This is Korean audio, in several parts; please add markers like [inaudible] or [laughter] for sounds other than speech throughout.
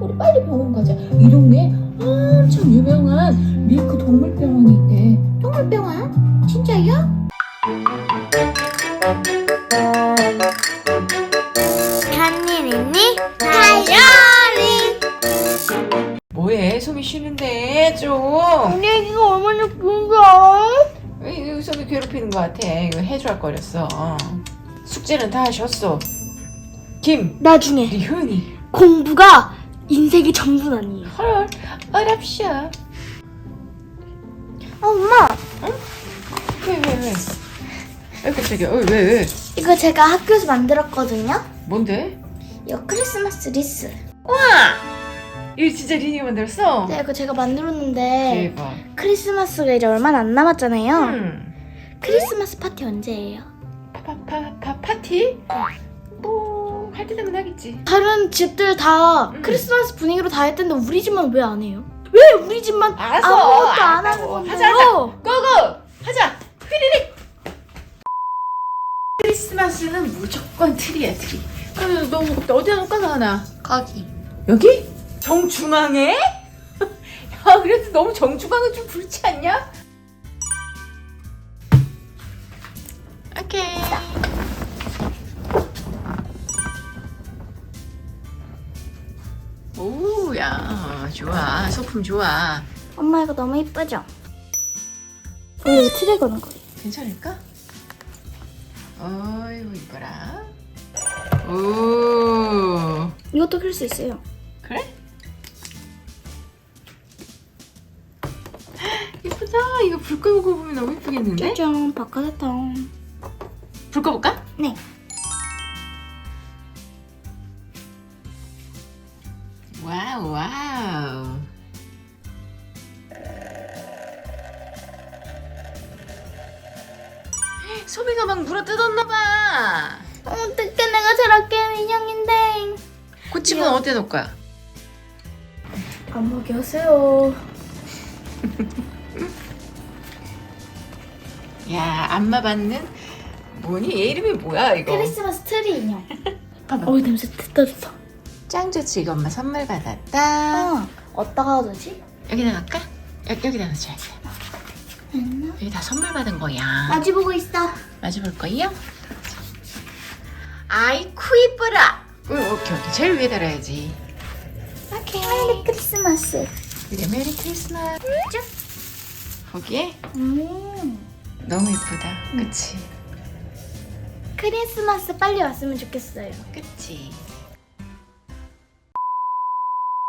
우리 빨리 병원 가자. 이 동네에 엄청 유명한 밀크 동물병원이 있대. 동물병원? 진짜요? 한일 있니? 다이어리 뭐해? 소미 쉬는데 좀. 우리 애기가 얼마나 귀여운 줄 알아? 왜 이거 소미 괴롭히는 것 같아? 이거 해줄 할 거렸어. 숙제는 다 하셨어. 김, 나중에 우리 효은이. 공부가 인생의 전부는 아니에요 헐, 어랍쇼. 엄마 왜, 왜, 왜? 왜 깜짝이야? 어, 왜, 왜? 이거 제가 학교에서 만들었거든요 뭔데? 이거 크리스마스 리스 이거 진짜 리니가 만들었어? 네 이거 제가 만들었는데 대박. 크리스마스가 이제 얼마 안 남았잖아요 음. 크리스마스 파티 언제예요? 파, 파, 파, 파티? 뭐, 할때 되면 하겠지. 다른 집들 다 음. 크리스마스 분위기로 다 했던데 우리 집만 왜 안 해요? 왜 우리 집만 알았어. 아무것도 안 하는 알았다고. 건데요? 하자, 하자. 고고! 하자! 휘리릭! 크리스마스는 무조건 트리야, 트리. 아, 너무 무겁다. 어디다 놓을까, 나 하나? 거기 여기? 정중앙에? 야, [laughs] 그래도 너무 정중앙은 좀 그렇지 않냐? 오케이. 오야, 좋아. 소품 좋아. 엄마 이거 너무 이쁘죠? 원래 이거 트레 거는 거예요 괜찮을까? 어이구, 이뻐라. 오, 이것도 클수 있어요 그래? [gasps] 예쁘다. 이거 불 끄고 보면 너무 예쁘겠는데? 짜잔 바카세탕 불 꺼볼까? 네 와우 소미가 막 물어 뜯었나봐. 어떡해 내가 저렇게 인형인데. 고치분 어디에 놓을 거야? 안 먹게 하세요. 야 안마 받는 뭐니? 얘 이름이 뭐야 이거? 크리스마스 트리 인형. [laughs] 어이 냄새 좋다 짱 좋지 이거 엄마 선물 받았다. 어 어디다가 둬지? 여기다 놓을까? 여, 여기다 놓자 여기 다 선물 받은 거야. 마주 보고 있어. 마주 볼 거예요? 아이쿠 이뻐라. 어, 오케이 오케이. 제일 위에 달아야지. 오케이. 메리 크리스마스. 그래 메리 크리스마스. 거기에? 음. 너무 이쁘다. 그치? 크리스마스 빨리 왔으면 좋겠어요. 그치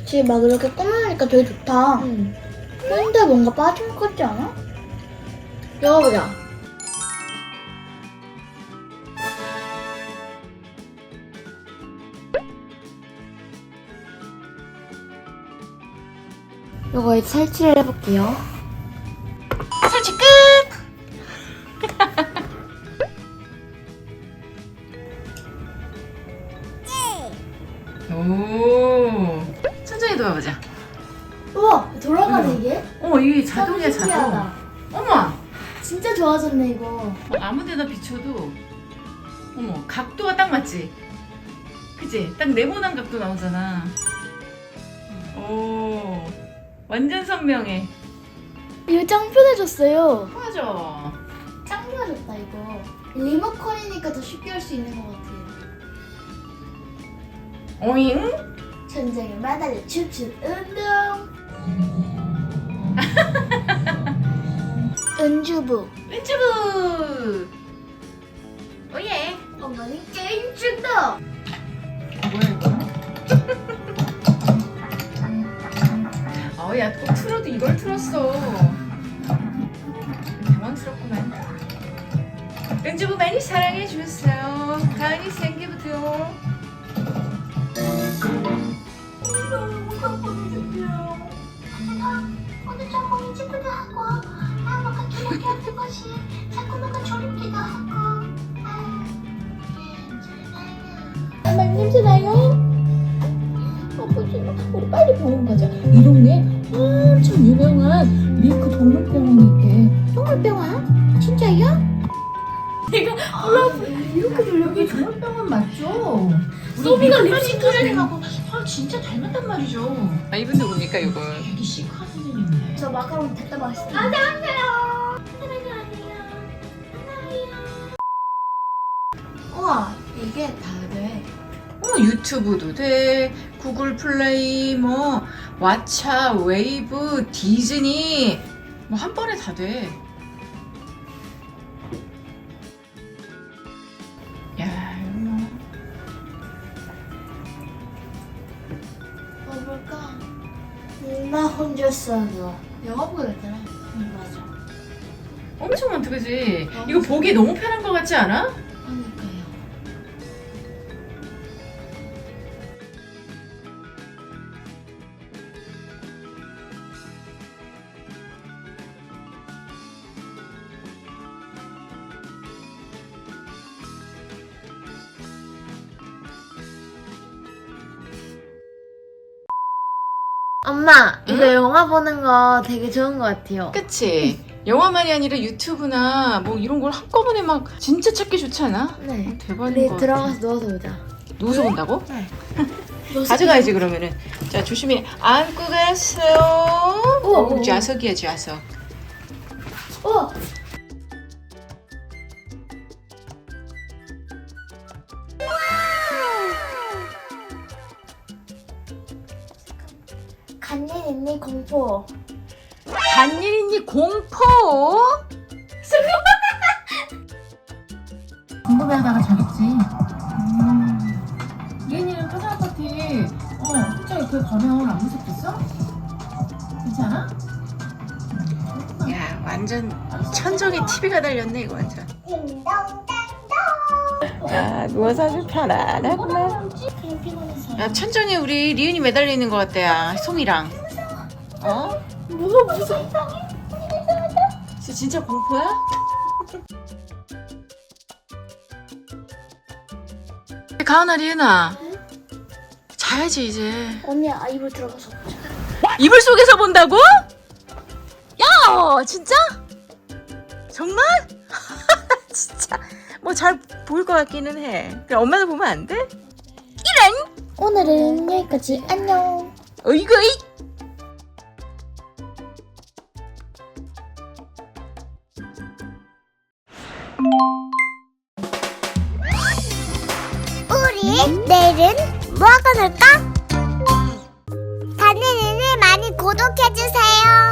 지금 막 이렇게 꾸며놓으니까 되게 좋다 응. 근데 뭔가 빠진 것 같지 않아? 열어보자 이거 이제 설치를 해볼게요 우와 돌아가네 이게? 어머 이게 자동이야 자동. 신기하다. 어머. 진짜 좋아졌네 이거. 어, 아무데나 비춰도 어머 각도가 딱 맞지? 그치? 딱 네모난 각도 나오잖아. 오 완전 선명해. 이거 짱 편해졌어요. 맞아 짱 좋아졌다 이거. 리모컨이니까 더 쉽게 할 수 있는 것 같아요 오잉? 전쟁을 마다를 춤춘 운동 [laughs] 은주부. 왼쪽으로 오예. 어머니 게임 중독 뭐야 이거? 어야 또 틀어도 이걸 틀었어. 당황스럽구만. 은주부 많이 사랑해 주세요. 가은이 생기부터 오 자꾸 뭔가 졸음기도 하고 엄마 냄새 나요? 아버지, 우리 빨리 병원 가자. 이 동네에 엄청 유명한 밀크 동물병원이 있대. 동물병원? 진짜요? 내가 몰라. 이렇게 여기 동물병원 맞죠? 소미가 립싱크를 하고 진짜 닮았단 말이죠. 아 이분 누굽니까 이걸? 되게 시크한 선생님이네. 저 마카롱 됐다 맛있어요. 안녕하세요. 우와, 이게 다 돼. 어, 유튜브도 돼, 구글 플레이, 뭐 왓챠, 웨이브, 디즈니 뭐 한 번에 다 돼. 야, 이거 뭐뭐 볼까? 나 혼자 써도 영어 보고 됐잖아. 응, 맞아. 엄청 많다, 그지? 이거 보기 너무 편한 것 같지 않아? 그러니까 엄마, 이거 영화 보는 거 되게 좋은 것 같아요. 그치? 영화만이 아니라 유튜브나 뭐 이런 걸 한꺼번에 막 진짜 찾기 좋지 않아? 네. 대박인 우리 것 같아. 들어가서 누워서 보자. 누워서 본다고? [laughs] 누워서 가져가야지 그러면은 자 조심히 안고 갔어요 오, 오, 오. 좌석이야 좌석 어! 있니 공포 반일 있니 공포 [laughs] 궁금해하다가 자겠지. 음. 리은이는 화장 파티 어 혼자 이렇게 가면 안 무섭겠어? 괜찮아? 야 완전 천정에 TV가 달렸네 이거 완전 야 누워서 아주 편안하구만 야 천정에 우리 리은이 매달려 있는 것야 송이랑 어? 무서워 무서워 진짜, 진짜 공포야? 가은아 리은아 자야지 이제 언니 아 입을 들어가서 보자 이불 속에서 본다고? 야, 진짜? 정말? [laughs] 진짜 뭐 잘 보일 것 같기는 해. 그럼 엄마도 보면 안 돼? 오늘은 여기까지 안녕 어이구, 이 우리 내일은 뭐가 놀까? 다니는 일 많이 구독해주세요